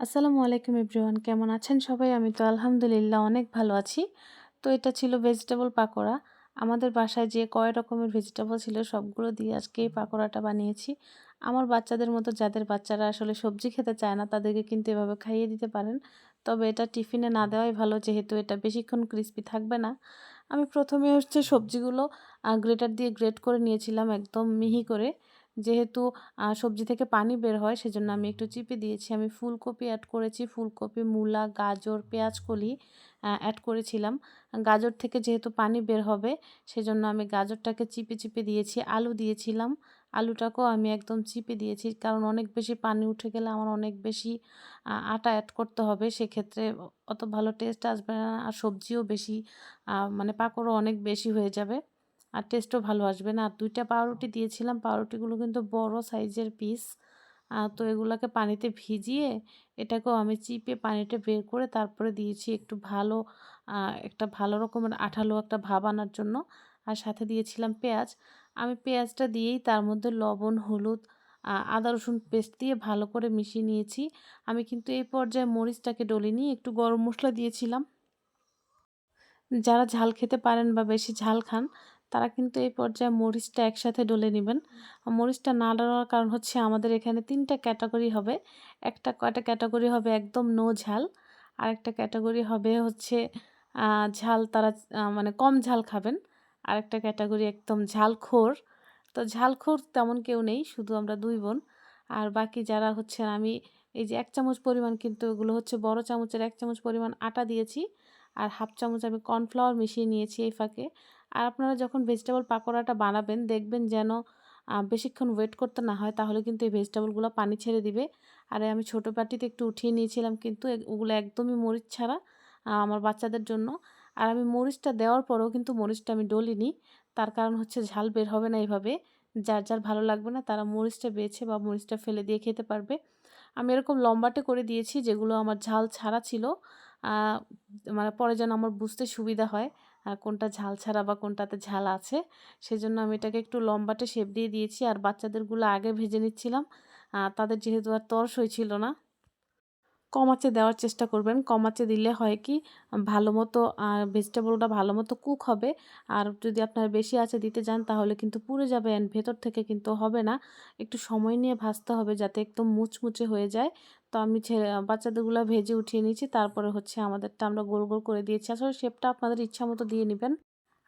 আসসালামু আলাইকুম এভরিওয়ান, কেমন আছেন সবাই? আমি তো আলহামদুলিল্লাহ অনেক ভালো আছি। তো এটা ছিল ভেজিটেবল পাকোড়া। আমাদের বাসায় যে কয় রকমের ভেজিটেবল ছিল সবগুলো দিয়ে আজকে এই পাকোড়াটা বানিয়েছি। আমার বাচ্চাদের মতো যাদের বাচ্চারা আসলে সবজি খেতে চায় না, তাদেরকে কিন্তু এভাবে খাইয়ে দিতে পারেন। তবে এটা টিফিনে না দেওয়াই ভালো, যেহেতু এটা বেশিক্ষণ ক্রিস্পি থাকবে না। আমি প্রথমে হচ্ছে সবজিগুলো গ্রেটার দিয়ে গ্রেট করে নিয়েছিলাম, একদম মিহি করে। যেহেতু সবজি থেকে পানি বের হয় সেজন্য আমি একটু চিপে দিয়েছি। আমি ফুলকপি অ্যাড করেছি। ফুলকপি মূলা গাজর পেঁয়াজ কলি অ্যাড করেছিলাম। গাজর থেকে যেহেতু পানি বের হবে সেজন্য আমি গাজরটাকে চিপে চিপে দিয়েছি। আলু দিয়েছিলাম। আলুটাকেও আমি একদম চিপে দিয়েছি। কারণ অনেক বেশি পানি উঠে গেলে আমার অনেক বেশি আটা অ্যাড করতে হবে। সেক্ষেত্রে অত ভালো টেস্ট আসবে না। আর সবজিও বেশি মানে পাকড়ও অনেক বেশি হয়ে যাবে। আর টেস্টও ভালো আসবে না। আর দুইটা পাউরুটি দিয়েছিলাম, পাউরুটিগুলো কিন্তু বড় সাইজের পিস তো এগুলোকে পানিতে ভিজিয়ে এটাকেও আমি চিপে পানিটা বের করে তারপরে দিয়েছি একটু ভালো একটা ভালো রকমের আঠালো একটা ভাব আনার জন্য। আর সাথে দিয়েছিলাম পেঁয়াজ। আমি পেঁয়াজটা দিয়েই তার মধ্যে লবণ, হলুদ আদা, রসুন পেস্ট দিয়ে ভালো করে মিশিয়ে নিয়েছি। আমি কিন্তু এই পর্যায়ে মরিচটাকে ডলিনি একটু গরম মশলা দিয়েছিলাম। যারা ঝাল খেতে পারেন বা বেশি ঝাল খান তারা কিন্তু এই পর্যায়ে মরিচটা একসাথে ডলে নেবেন। মরিচটা না ডলার কারণ হচ্ছে আমাদের এখানে তিনটা ক্যাটাগরি হবে। একটা কয়টা ক্যাটাগরি হবে একদম নো ঝাল। আর একটা ক্যাটাগরি হবে হচ্ছে ঝাল তারা মানে কম ঝাল খাবেন। আরেকটা ক্যাটাগরি একদম ঝালখোর তো ঝালখোর তেমন কেউ নেই, শুধু আমরা দুই বোন। আর বাকি যারা হচ্ছে আমি, এই যে এক চামচ পরিমাণ কিন্তু ওগুলো হচ্ছে বড় চামচের এক চামচ পরিমাণ আটা দিয়েছি। আর হাফ চামচ আমি কর্নফ্লাওয়ার মিশিয়ে নিয়েছি এই ফাঁকে। আর আপনারা যখন ভেজিটেবল পাকোড়াটা বানাবেন, দেখবেন যেন বেশিক্ষণ ওয়েট করতে না হয়, তাহলে কিন্তু এই ভেজিটেবলগুলো পানি ছেড়ে দিবে। আর, আমি ছোটো পাটিতে একটু উঠিয়ে নিয়েছিলাম কিন্তু ওগুলো একদমই মরিচ ছাড়া আমার বাচ্চাদের জন্য। আর আমি মরিচটা দেওয়ার পরেও কিন্তু মরিচটা আমি ডলিনি। তার কারণ হচ্ছে ঝাল বের হবে না এইভাবে। যার যার ভালো লাগবে না, তারা মরিচটা বেছে বা মরিচটা ফেলে দিয়ে খেতে পারবে। আমি এরকম লম্বাটে করে দিয়েছি, যেগুলো আমার ঝাল ছাড়া ছিল। মানে পরে যেন আমার বুঝতে সুবিধা হয় কোনটা ঝাল ছাড়া বা কোনটাতে ঝাল আছে। সেজন্য আমি এটাকে একটু লম্বাটে শেপ দিয়ে দিয়েছি। আর বাচ্চাদেরগুলো আগে ভেজে নিচ্ছিলাম। তাদের যেহেতু আর তরস হয়েছিল না কম আঁচে দেওয়ার চেষ্টা করবেন। কম আঁচে দিলে হয় কি, ভালো মতো ভেজিটেবলটা ভালো মতো কুক হবে। আর যদি আপনারা বেশি আছে দিতে যান, তাহলে কিন্তু পুড়ে যাবে অ্যান্ড ভেতর থেকে কিন্তু হবে না। একটু সময় নিয়ে ভাজতে হবে যাতে একদম মুচমুচে হয়ে যায়। তো আমি ছেলে বাচ্চাদেরগুলো ভেজে উঠিয়ে নিয়েছি। তারপরে হচ্ছে আমাদেরটা আমরা গোল গোল করে দিয়েছি। আসলে শেপটা আপনাদের ইচ্ছা মতো দিয়ে নেবেন।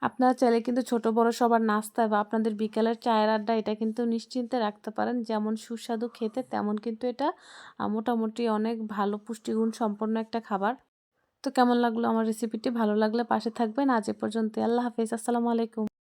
আপনারা চাইলে কিন্তু ছোট বড় সবার নাস্তা বা আপনাদের বিকালের চায়ের আড্ডা এটা কিন্তু নিশ্চিন্তে রাখতে পারেন। যেমন সুস্বাদু খেতে, তেমন কিন্তু এটা মোটামুটি অনেক ভালো পুষ্টিগুণ সম্পন্ন একটা খাবার। তো কেমন লাগল আমার রেসিপিটি ভালো লাগলে পাশে থাকবেন। আজ এ পর্যন্ত আল্লাহ হাফিজ। আসসালামু আলাইকুম।